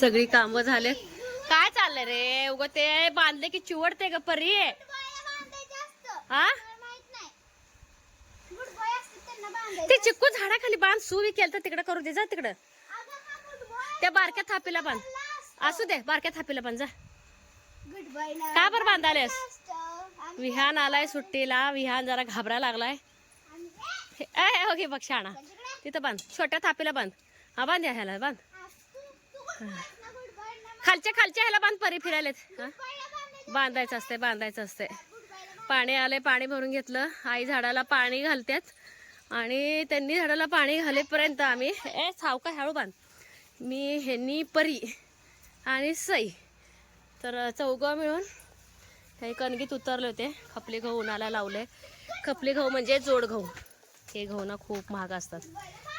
सगळी कामं झाले काय चाललंय रे? उग ते बांधले की चिवडते ग परी. हा ते चिक्कू झाडाखाली बांध. सुवी केलं तर तिकडे करू दे जा तिकडं. त्या बारक्या थापीला बांध. असू दे बारक्या थापीला बांध जा. का बरं बांधालेस विहान आलाय सुट्टीला. विहान जरा घाबरा लागलाय. ए, हे, हो घे बघ शाणा. तिथं बांध. छोट्या थापीला बांध. हा बांध या ह्याला बांध. खालच्या खालच्या ह्याला बांध परी फिरायलेत. बांधायचं असते बांधायचं असते पाणी आले पाणी भरून घेतलं. आई झाडाला पाणी घालतात आणि त्यांनी झाडाला पाणी घालेपर्यंत आम्ही ए सावका हळू बांध. मी ह्यांनी परी आणि सई. तर चौघं मिळून हे कणगीत उतरले होते. खपली गहू उन्हाला लावले. खपली गहू म्हणजे जोड गहू हे गहू ना खूप महाग असतात.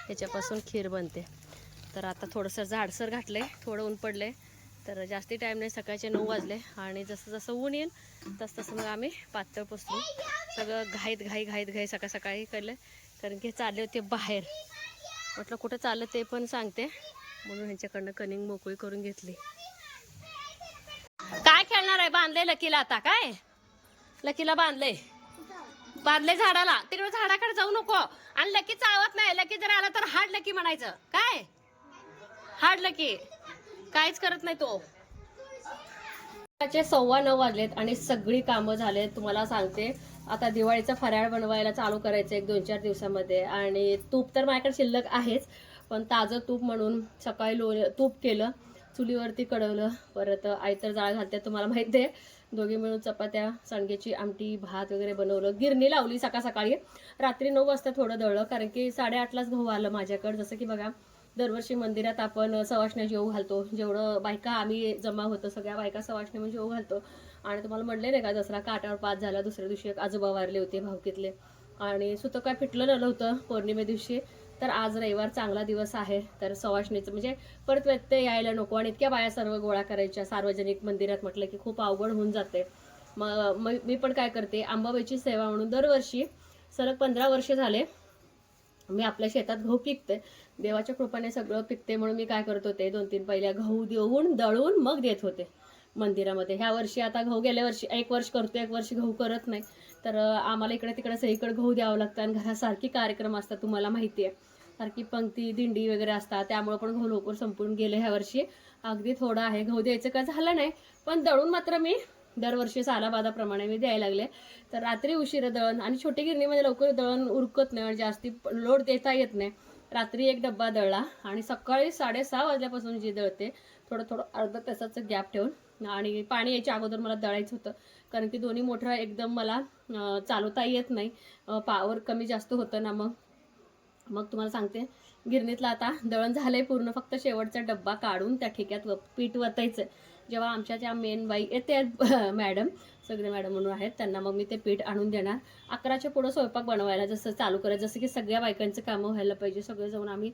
त्याच्यापासून खीर बनते. तर आता थोडंसं झाडसर घातलं आहे थोडं ऊन पडलं आहे तर जास्ती टाईम नाही सकाळचे नऊ वाजले. आणि जसं जसं ऊन येईल तसं तसं मग आम्ही पातळ पुसलो. सगळं घाईत घाई घाईत घाई सकाळ सकाळी केलं कारण की चालले होते बाहेर. म्हटलं कुठं चाललं ते पण सांगते. म्हणून ह्यांच्याकडनं कनिंग मोकळी करून घेतली. काय खेळणार आहे? बांधले लकीला आता काय? लकीला बांधले बांधले झाडाला. तिकडे झाडाकडे जाऊ नको. आणि लकी चावत नाही. लकी जर आला तर हाड लकी म्हणायचं. काय? हाड लकी काहीच करत नाही तो. सव्वा नऊ वाजलेत आणि सगळी कामं झालेत. तुम्हाला सांगते आता दिवाळीचा फराळ बनवायला चालू करायचं एक दोन चार दिवसामध्ये. आणि तूप तर माझ्याकडे शिल्लक आहेच पण ताजं तूप म्हणून सकाळी लो तूप केलं चुलीवरती कडवलं परत आयतर जाळ घालते तुम्हाला माहिती आहे. दोघी मिळून चपात्या सांडगेची आमटी भात वगैरे बनवलं. गिरणी लावली सकाळ सकाळी. रात्री नऊ वाजता थोडं दळलं कारण की साडेआठलाच गहू आलं माझ्याकडे. जसं की बघा दरवर्षी मंदिरात आपण सवाष्ण्या जेव घालतो. जेवढं बायका आम्ही जमा होतो सगळ्या बायका सवाष्ण्या म्हणजे जेव घालतो. आणि तुम्हाला म्हणले नाही का दसरा काटावर पाच झाला दुसऱ्या दिवशी एक आजोबा वारले होते भावकीतले. आणि सुतं काय फिटलं नलं होतं पौर्णिमे दिवशी. तर आज रविवार चांगला दिवस आहे. तर सवाष्णीचं म्हणजे परत व्यत्यय यायला नको आणि इतक्या बाया सर्व गोळा करायच्या. सार्वजनिक मंदिरात म्हटलं की खूप अवघड होऊन जाते. मग मग मी पण काय करते आंबाबाईची सेवा म्हणून दरवर्षी सलग पंधरा वर्ष झाले मी आपल्या शेतात गहू पिकते. देवाच्या कृपाने सगळं पिकते म्हणून मी काय करत होते? दोन तीन पहिल्या गहू देऊन दळून मग देत होते मंदिरामध्ये. ह्या वर्षी आता गहू गेल्या वर्षी एक वर्ष करतो एक वर्ष गहू करत नाही. तर आम्हाला इकडे तिकडे सगळीकडे गहू द्यावं लागतं आणि घरासारखी कार्यक्रम असतात तुम्हाला माहिती आहे सारखी पंक्ती दिंडी वगैरे असतात त्यामुळे पण गहू लवकर संपून गेले ह्या वर्षी. अगदी थोडं आहे. गहू द्यायचं काय झालं नाही पण दळून मात्र मी दरवर्षी सालाबादाप्रमाणे मी द्यायला लागले. तर रात्री उशिरा दळण आणि छोटी गिरणीमध्ये लवकर दळण उरकत नाही आणि जास्ती लोड देता येत नाही. रात्री एक डब्बा दळला आणि सकाळी साडेसहा वाजल्यापासून जी दळते थोडं थोडं अर्धा तासाचं गॅप ठेवून आणि पाणी यायच्या अगोदर मला दळायचं होतं. कारण की दोन्ही मोठं एकदम मला चालवता येत नाही. पावर कमी जास्त होतं ना मग. मग तुम्हाला सांगते गिरणीतलं आता दळण झालंय पूर्ण फक्त शेवटचा डब्बा काढून त्या ठिक्यात व पीठ वतायचं जेव्हा आमच्या ज्या मेन बाई येते मॅडम सगळे मॅडम म्हणून आहेत त्यांना मग मी ते पीठ आणून देणार. अकराच्या पुढं स्वयंपाक बनवायला जसं चालू करायचं जसं की सगळ्या बायकांचं कामं व्हायला पाहिजे. सगळे जाऊन आम्ही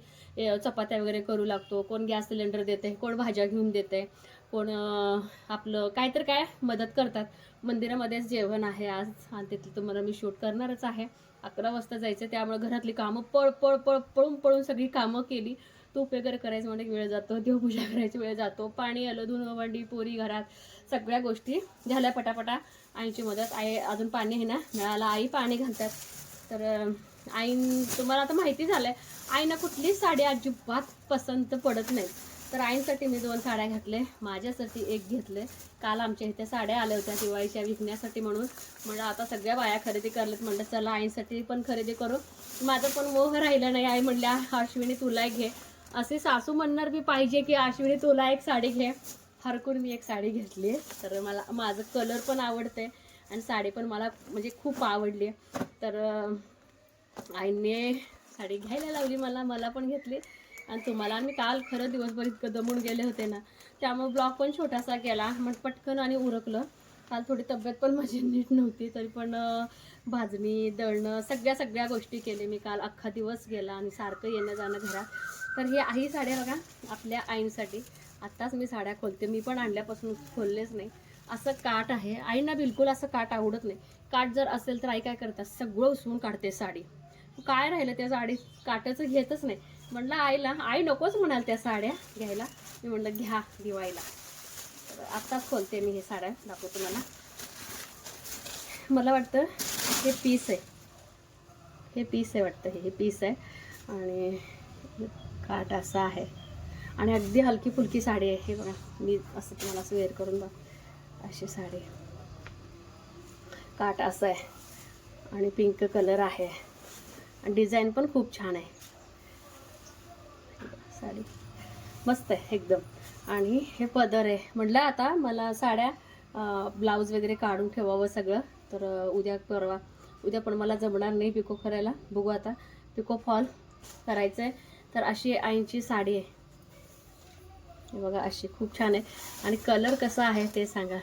चपात्या वगैरे करू लागतो. कोण गॅस सिलेंडर देते कोण भाज्या घेऊन देते कोण आपलं काय तर काय मदत करतात. मंदिरामध्येच जेवण आहे आज आणि तिथलं तुम्हाला मी शूट करणारच आहे. अकरा वाजता जायचं त्यामुळे घरातली कामं पळ पळ पळ पळून पळून सगळी कामं केली. तूप वगैरे करायचं म्हणजे वेळ जातो देवपूजा करायची वेळ जातो. पाणी आलं धुणं वंडी पोरी घरात सगळ्या गोष्टी झाल्या पटापटा. आईची मदत आई अजून पाणी आहे ना मिळाला. आई पाणी घालतात. तर आई आईन तुम्हाला आता माहिती झालंय आईना कुठलीच साडी अजिबात पसंत पडत नाही. तर आईंसाठी मी दोन साड्या घातले माझ्यासाठी एक घेतले काल आमच्या इथे साड्या आल्या होत्या दिवाळीच्या विकण्यासाठी म्हणून. म्हणलं आता सगळ्या बाया खरेदी करलेत म्हणलं चला आईंसाठी पण खरेदी करू. माझं पण मोह राहिलं नाही. आई म्हणल्या अश्विनी तुला घे. असे सासू म्हणणार बी पाहिजे की आश्विनी तुला एक साडी घे. हरकून मी एक साडी घेतली. तर मला माझं कलर पण आवडते आणि साडी पण मला म्हणजे खूप आवडली. तर आईने साडी घ्यायला लावली मला मला पण घेतली. आणि तुम्हाला मी काल खरं दिवसभर इतकं दमून गेले होते ना. त्यामुळे ब्लॉग पण छोटासा केला मग पटकन आणि उरकलं. काल थोडी तब्येत पण माझी नीट नव्हती तरी पण भाजणी दळणं सगळ्या सगळ्या गोष्टी केले मी काल. अख्खा दिवस गेला आणि सारखं येणं जाणं घरात. तर हे आई साड्या बघा आपल्या आईंसाठी. आत्ताच मी साड्या खोलते. मी पण आणल्यापासून खोललेच नाही. असं काठ आहे. आईंना बिलकुल असं काठ आवडत नाही. काठ जर असेल तर आई काय करतात? सगळं उचलून काढते साडी. काय राहिलं त्या साडी? काटाचं घेतच नाही. म्हणलं आईला आई नकोच म्हणाल त्या साड्या घ्यायला. मी म्हणलं घ्या दिवाळीला. आत्ताच खोलते मी हे साड्या दाखवतो मला मला वाटतं हे पीस आहे. हे पीस आहे वाटतं हे हे पीस आहे. आणि काट असा आहे. आणि अगदी हलकी फुलकी साडी आहे. हे बघा मी असं तुम्हाला असं वेअर करून बघ अशी साडी. काट असं आहे. आणि पिंक कलर आहे. आणि डिझाईन पण खूप छान आहे. साडी. मस्त आहे एकदम. आणि हे पदर आहे. म्हटलं आता मला साड्या ब्लाऊज वगैरे काढून ठेवावं सगळं. तर उद्या परवा उद्या पण मला जमणार नाही पिको करायला. बघू आता. पिको फॉल करायचं आहे तर अशी आईची साडी आहे. बघा अशी खूप छान आहे. आणि कलर कसा आहे ते सांगा.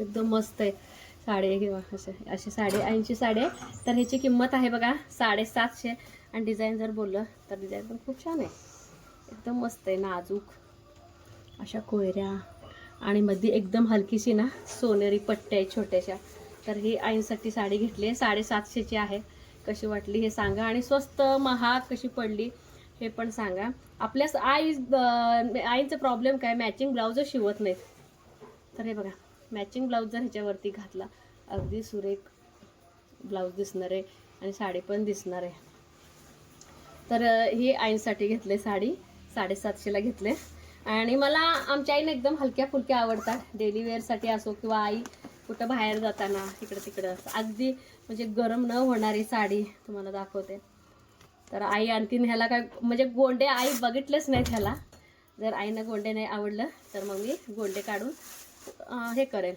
एकदम मस्त आहे. साडी किंवा असे अशी साडी ऐंशी साडी आहे. तर ह्याची किंमत आहे बघा साडेसातशे. आणि डिझाईन जर बोललं तर डिझाईन पण खूप छान आहे. एकदम मस्त आहे नाजूक. अशा कोयऱ्या आणि मध्ये एकदम हलकीशी ना सोनेरी पट्ट्या आहेत छोट्याशा. तर ही आईंसाठी साडी घेतली आहे. साडेसातशेची आहे. कशी वाटली हे सांगा. आणि स्वस्त महाग कशी पडली हे पण सांगा. आपल्या आई आईचं प्रॉब्लेम काय? मॅचिंग ब्लाऊजच शिवत नाहीत. तर हे बघा मॅचिंग ब्लाऊज जर ह्याच्यावरती घातला अगदी सुरेख ब्लाऊज दिसणार आहे आणि साडी पण दिसणार आहे. तर ही आईसाठी घेतले साडी. साडेसातशेला घेतले आणि मला आमच्या आईने एकदम हलक्या फुलक्या आवडतात डेली वेअरसाठी असो किंवा आई कुठं बाहेर जाताना इकडं तिकडं अगदी म्हणजे गरम न होणारी साडी तुम्हाला दाखवते. तर आई आणखीन ह्याला काय म्हणजे गोंडे आई बघितलेच नाहीत ह्याला. जर आईनं गोंडे नाही आवडलं तर मग मी गोंडे काढून हे करेन.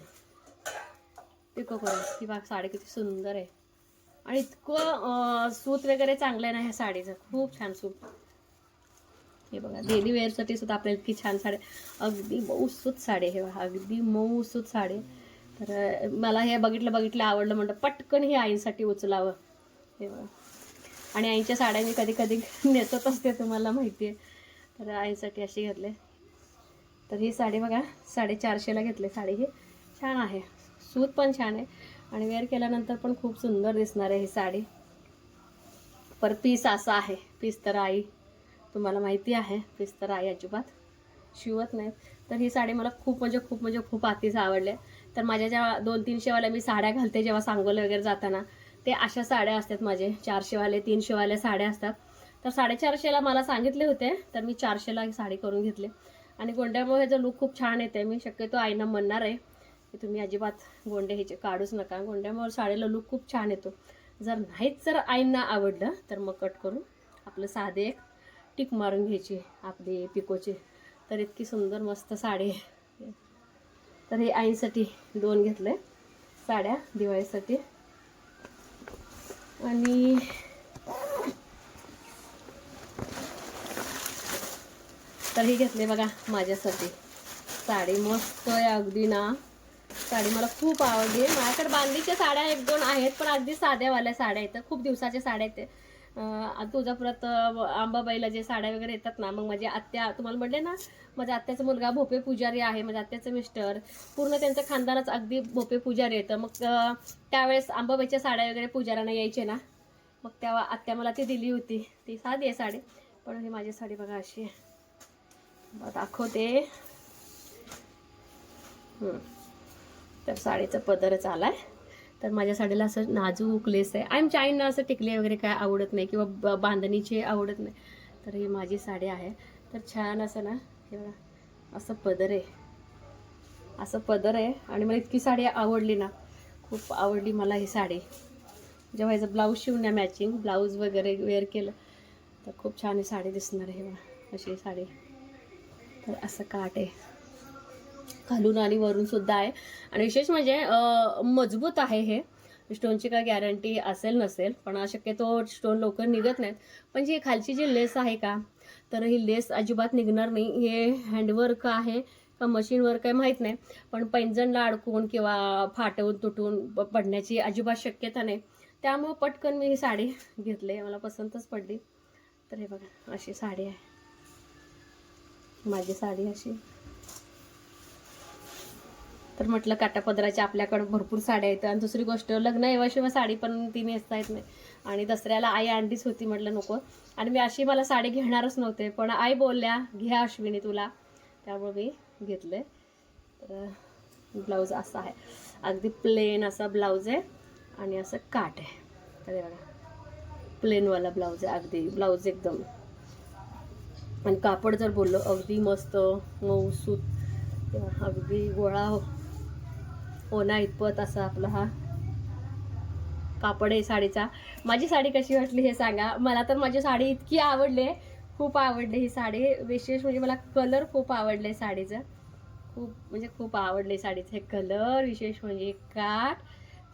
पिको करेन. ही बाग साडी किती सुंदर आहे. आणि इतकं सूत वगैरे चांगलं आहे ना ह्या साडीचं. खूप छान सूत. हे बघा डेली वेअरसाठी सुद्धा आपल्याला इतकी छान साडी अगदी मऊसूत साडी आहे हे बघा अगदी मऊसूत साडी तर मला हे बघितलं बघितलं आवडलं म्हणतं पटकन हे आईसाठी उचलावं. हे बघा. आणि आईच्या साड्या मी कधी कधी नेतच असते तुम्हाला माहिती आहे. तर आईसाठी अशी घेतले. तर ही साडी बघा साडेचारशेला घेतली साडी ही. छान आहे. सूत पण छान आहे. आणि वेअर केल्यानंतर पण खूप सुंदर दिसणार आहे ही साडी. पर पीस असा आहे. पीस तर आई तुम्हाला माहिती आहे पीस तर आई अजिबात. शिवत नाहीत. तर ही साडी मला खूप म्हणजे खूप म्हणजे खूप आतीच आवडले. तर माझ्या ज्या दोन तीनशेवाल्या मी साड्या घालते जेव्हा सांगोला वगैरे जाताना ते अशा साड्या असतात माझे. चारशेवाले तीनशेवाले साड्या असतात. तर साडेचारशेला मला सांगितले होते तर मी चारशेला साडी करून घेतले. आणि गोंड्यामुळे जर लुक खूप छान येते मी शक्यतो आईना म्हणणार आहे की तुम्ही अजिबात गोंडे ह्याचे काढूच नका. गोंड्यामुळे साडीला लुक खूप छान येतो. जर नाहीच जर आईंना आवडलं तर मग कट करून आपलं साधे एक टिक मारून घ्यायची आपली पिकोची. तर इतकी सुंदर मस्त साडी तर हे आईसाठी दोन घेतले साड्या दिवाळीसाठी. आणि तर ही घेतले बघा माझ्यासाठी. साडी मस्त आहे अगदी ना. साडी मला खूप आवडली. माझ्याकडे बांधीच्या साड्या एक दोन आहेत पण अगदी साध्यावाल्या साड्या आहेत. खूप दिवसाच्या साड्या आहेत तुळजापुरात आंबाबाईला जे साड्या वगैरे येतात ना मग माझ्या आत्या तुम्हाला म्हणले ना माझ्या आत्याचा मुलगा भोपे पुजारी आहे माझ्या आत्याचं मिस्टर. पूर्ण त्यांचं खानदानच अगदी भोपे पुजारी येतं मग त्यावेळेस आंबाबाईच्या साड्या वगैरे पुजाऱ्यांना यायचे ना मग तेव्हा आत्या मला ती दिली होती. ती साधी आहे साडी पण ही माझी साडी बघा अशी आहे. दाखवते. तर साडीचा पदरच आलाय. तर माझ्या साडीला असं नाजूक लेस आहे. आमच्या आईंना असं टिकले वगैरे काय आवडत नाही किंवा ब- बांधणीचे आवडत नाही. तर ही माझी साडी आहे. तर छान असं ना हे बघा असं पदर आहे. असं पदर आहे आणि मला इतकी साडी आवडली ना खूप आवडली मला ही साडी. जेव्हा ह्याचं ब्लाऊज शिवण्या मॅचिंग ब्लाऊज वगैरे वेअर केलं तर खूप छान ही साडी दिसणार आहे बघा अशी साडी. तर असं काट आहे. खालून आणि वरून सुद्धा आहे. आणि विशेष म्हणजे मजबूत आहे हे. स्टोनची काय गॅरंटी असेल नसेल पण शक्यतो स्टोन लवकर निघत नाहीत. पण जी खालची जी लेस आहे का तर ही लेस अजिबात निघणार नाही. हे हँडवर्क आहे का मशीनवर वर्क आहे माहीत नाही. पण पैंजणला अडकून किंवा फाटवून तुटून पडण्याची अजिबात शक्यता नाही. त्यामुळं पटकन मी ही साडी घेतली. मला पसंतच पडली. तर हे बघा अशी साडी आहे. माझी साडी अशी. तर म्हटलं काटापदराच्या आपल्याकडं भरपूर साड्या आहेत आणि दुसरी गोष्ट लग्न येवाशिवाय साडी पण ती नेसता येत नाही. आणि दसऱ्याला आई अंडीच होती म्हटलं नको. आणि मी अशी मला साडी घेणारच नव्हते पण आई बोलल्या घ्या अश्विनी तुला. त्यामुळे मी घेतले. तर ब्लाऊज असा आहे. अगदी प्लेन असा ब्लाऊज आहे आणि असं काट आहे. तर बघा. प्लेनवाला ब्लाऊज आहे अगदी. ब्लाऊज एकदम. आणि कापड जर बोललो अगदी मस्त मऊसूत अगदी गोळा हो ओना इतपत असा आपला हा कापड आहे साडीचा. माझी साडी कशी वाटली हे सांगा. मला तर माझी साडी इतकी आवडली आहे. खूप आवडली ही साडी. विशेष म्हणजे मला कलर खूप आवडले साडीचं. खूप म्हणजे खूप आवडले साडीचे. कलर विशेष म्हणजे काठ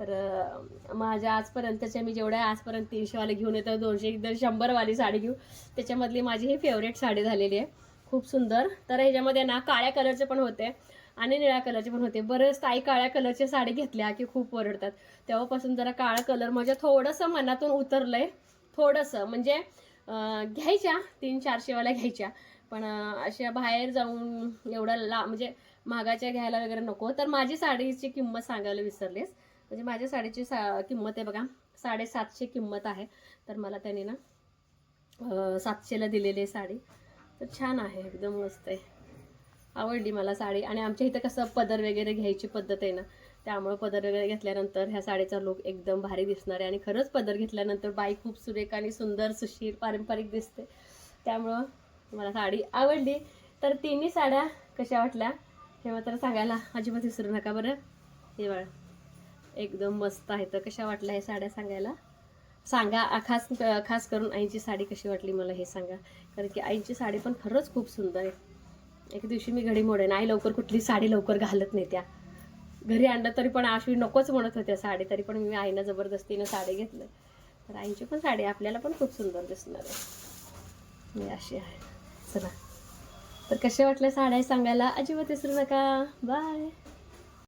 तर माझ्या आजपर्यंतच्या मी जेवढ्या आजपर्यंत तीनशेवाले घेऊन येतो दोनशे दर शंभरवाली साडी घेऊ त्याच्यामधली माझी ही फेवरेट साडी झालेली आहे. खूप सुंदर. तर ह्याच्यामध्ये ना काळ्या कलरचे पण होते. आणि निळ्या कलरचे पण होते. बरेच ताई काळ्या कलरची साडी घेतल्या की खूप ओरडतात. तेव्हापासून जरा काळा कलर माझ्या थोडंसं मनातून उतरलंय. थोडंसं म्हणजे घ्यायच्या तीन चारशेवाल्या घ्यायच्या. पण अशा बाहेर जाऊन एवढं ला म्हणजे महागाच्या घ्यायला वगैरे नको. तर माझी साडीची किंमत सांगायला विसरलीस. म्हणजे माझ्या साडीची सा किंमत आहे बघा साडेसातशे किंमत आहे. तर मला त्याने ना सातशेला दिलेली आहे साडी. तर छान आहे एकदम मस्त आहे. आवडली मला साडी. आणि आमच्या इथं कसं पदर वगैरे घ्यायची पद्धत आहे ना त्यामुळे पदर वगैरे घेतल्यानंतर ह्या साडीचा लुक एकदम भारी दिसणार आहे. आणि खरंच पदर घेतल्यानंतर बाई खूप सुरेख आणि सुंदर सुशील पारंपरिक दिसते. त्यामुळं मला साडी आवडली. तर तिन्ही साड्या कशा वाटल्या हे मात्र सांगायला अजिबात विसरू नका बरं. हे बघा एकदम मस्त आहे तर कशा वाटल्या हे साड्या सांगायला? सांगा खास खास करून आईची साडी कशी वाटली मला हे सांगा. कारण की आईची साडी पण खरंच खूप सुंदर आहे. एक दिवशी मी घडी मोडेन आई लवकर कुठली साडी लवकर घालत नाही त्या. घरी आणलं तरी पण आशवी नकोच म्हणत होत्या साडी तरी पण मी आईनं जबरदस्तीनं साडी घेतलं. तर आईची पण साडी आपल्याला पण खूप सुंदर दिसणार आहे. मी अशी आहे. चला. तर कशा वाटल्या साड्या सांगायला? अजिबात विसरू नका. बाय